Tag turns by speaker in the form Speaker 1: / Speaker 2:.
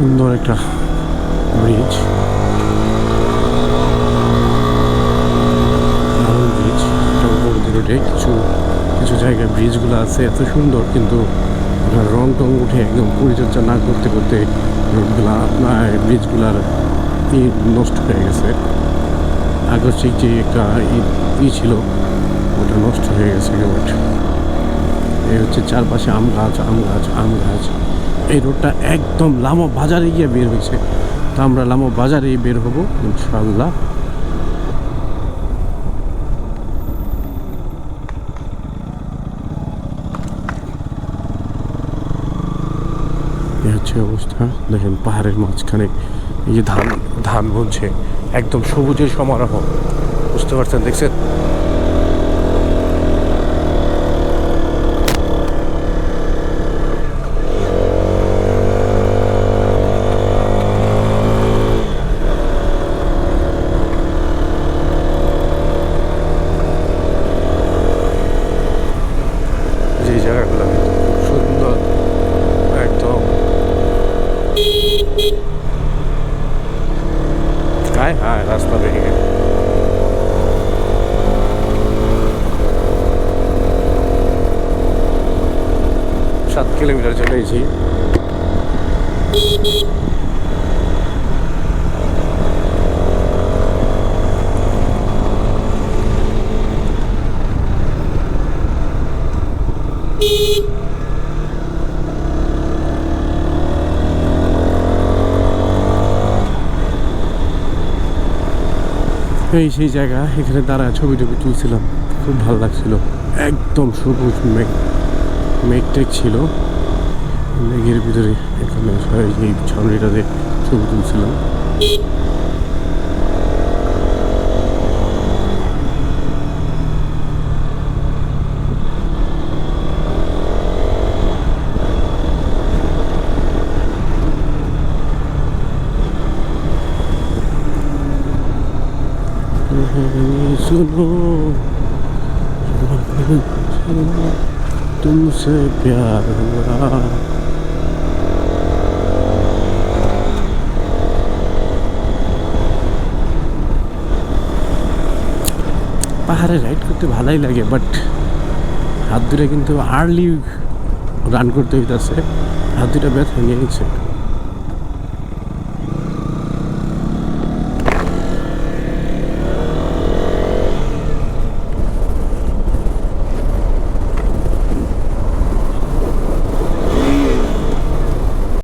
Speaker 1: সুন্দর একটা bridge bridge উপর রোডে কিছু কিছু জায়গায় ব্রিজগুলো আছে, এত সুন্দর, কিন্তু রং টং উঠে একদম পরিচর্যা না করতে করতে রোডগুলা আপনার ব্রিজগুলার ই নষ্ট হয়ে গেছে। আকস্মিক যে একটা ই- ছিল, ওটা নষ্ট হয়ে গেছে একেবারে এই হচ্ছে চারপাশে আম গাছ আম গাছ আম গাছ। এই রোডটা একদম লামো বাজারে গিয়ে বের হয়েছে। তো আমরা লামো বাজারেই বের হব ইনশাল্লাহ হচ্ছে অবস্থা। দেখেন পাহাড়ের মাঝখানে এই যে ধান ধান বলছে একদম সবুজের সমারোহ। বুঝতে পারছেন, দেখছেন যে জায়গাগুলো কিন্তু খুব সুন্দর একদম হায় হায় রাস্তা ভেঙে। সাত কিলোমিটার চলে গেছি এই সেই জায়গা, এখানে দাঁড়া ছবি টবি তুলছিলাম। খুব ভালো লাগছিল। একদম সবুজ মেঘ মেঘ টেক ছিল। মেঘের ভিতরে এখানে এই ছাউনিটাতে ছবি তুলছিলাম। सुनो तुमसे प्यार हुआ পাহাড়ে রাইড করতে ভালোই লাগে বাট হাত দুটা কিন্তু আর্লি রান করতে হইতেছে হাত দুটা ব্যথা নিয়ে গেছে